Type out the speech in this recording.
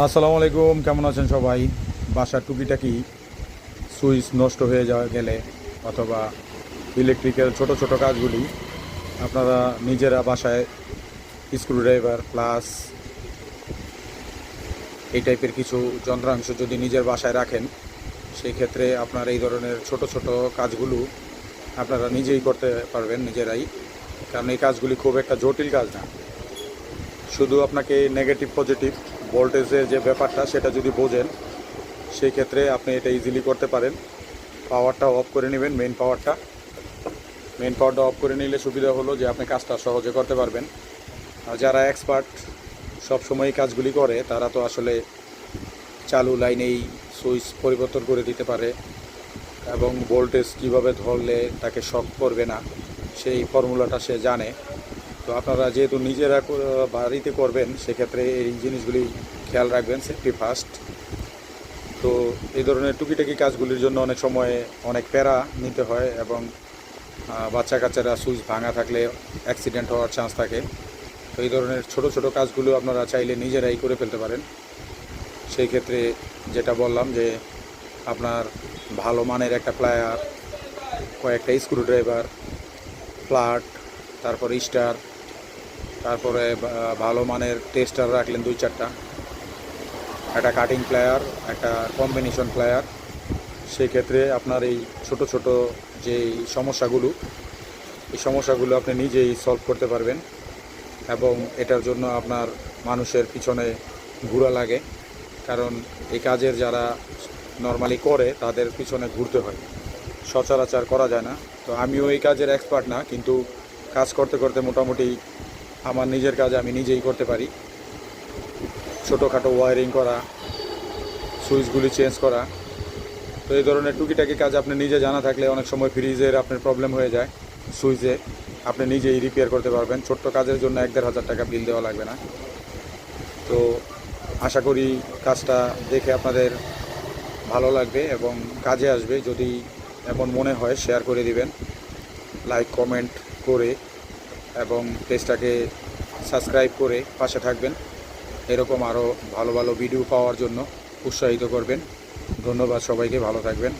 আসসালামু আলাইকুম, কেমন আছেন সবাই? বাসার টুকিটাকি সুইচ নষ্ট হয়ে যাওয়া গেলে অথবা ইলেকট্রিক্যাল ছোট ছোট কাজগুলি আপনারা নিজেরা বাসায় স্ক্রুড্রাইভার প্লাস এই টাইপের কিছু যন্ত্রাংশ যদি নিজের বাসায় রাখেন সেই ক্ষেত্রে আপনার এই ধরনের ছোট ছোট কাজগুলো আপনারা নিজেই করতে পারবেন নিজেরাই। কারণ এই কাজগুলি খুব একটা জটিল কাজ না। শুধু আপনাকে নেগেটিভ পজিটিভ ভোল্টেজের যে ব্যাপারটা সেটা যদি বোঝেন, সেই ক্ষেত্রে আপনি এটা ইজিলি করতে পারেন। পাওয়ারটা অফ করে নেবেন মেন পাওয়ারটা মেন পাওয়ারটা অফ করে নিলে সুবিধা হলো যে আপনি কাজটা সহজে করতে পারবেন। আর যারা এক্সপার্ট সবসময় কাজগুলি করে, তারা তো আসলে চালু লাইনেই সুইচ পরিবর্তন করে দিতে পারে। এবং ভোল্টেজ কীভাবে ধরলে তাকে শক করবে না, সেই ফর্মুলাটা সে জানে। তো আপনারা যেহেতু নিজেরা বাড়িতে করবেন, সেক্ষেত্রে এই জিনিসগুলি খেয়াল রাখবেন সেফটি ফার্স্ট তো এই ধরনের টুকিটাকি কাজগুলির জন্য অনেক সময় অনেক প্যারা নিতে হয় এবং বাচ্চা কাচ্চারা সুইচ ভাঙা থাকলে অ্যাক্সিডেন্ট হওয়ার চান্স থাকে। তো এই ধরনের ছোট ছোট কাজগুলো আপনারা চাইলে নিজেরাই করে ফেলতে পারেন। সেই ক্ষেত্রে যেটা বললাম যে, আপনার ভালো মানের একটা প্লায়ার কয়েকটা স্ক্রুড্রাইভার ফ্লাট তারপর স্টার তারপরে ভালো মানের টেস্টার রাখলেন দুই চারটা। একটা কাটিং প্লেয়ার একটা কম্বিনেশন প্লেয়ার সেই ক্ষেত্রে আপনার এই ছোট ছোট যে সমস্যাগুলো, এই সমস্যাগুলো আপনি নিজেই সলভ করতে পারবেন এবং এটার জন্য আপনার মানুষের পিছনে ঘোরা লাগে। কারণ এই কাজের যারা নর্মালি করে, তাদের পিছনে ঘুরতে হয়। সচরাচর করা যায় না। তো আমিও এই কাজের এক্সপার্ট না, কিন্তু কাজ করতে করতে মোটামুটি আমার নিজের কাজ আমি নিজেই করতে পারি। ছোটোখাটো ওয়ারিং করা, সুইচগুলি চেঞ্জ করা। তো এই ধরনের টুকিটাকি কাজ আপনি নিজে জানা থাকলে অনেক সময় ফ্রিজের আপনার প্রবলেম হয়ে যায়, সুইচে আপনি নিজেই রিপেয়ার করতে পারবেন। ছোট্ট কাজের জন্য এক দেড় হাজার টাকা বিল দেওয়া লাগবে না। তো আশা করি কাজটা দেখে আপনাদের ভালো লাগবে এবং কাজে আসবে। যদি এমন মনে হয় শেয়ার করে দিবেন। লাইক কমেন্ট করে এবং পেজটাকে সাবস্ক্রাইব করে পাশে থাকবেন। এরকম আরও ভালো ভালো ভিডিও পাওয়ার জন্য উৎসাহিত করবেন। ধন্যবাদ সবাইকে, ভালো থাকবেন।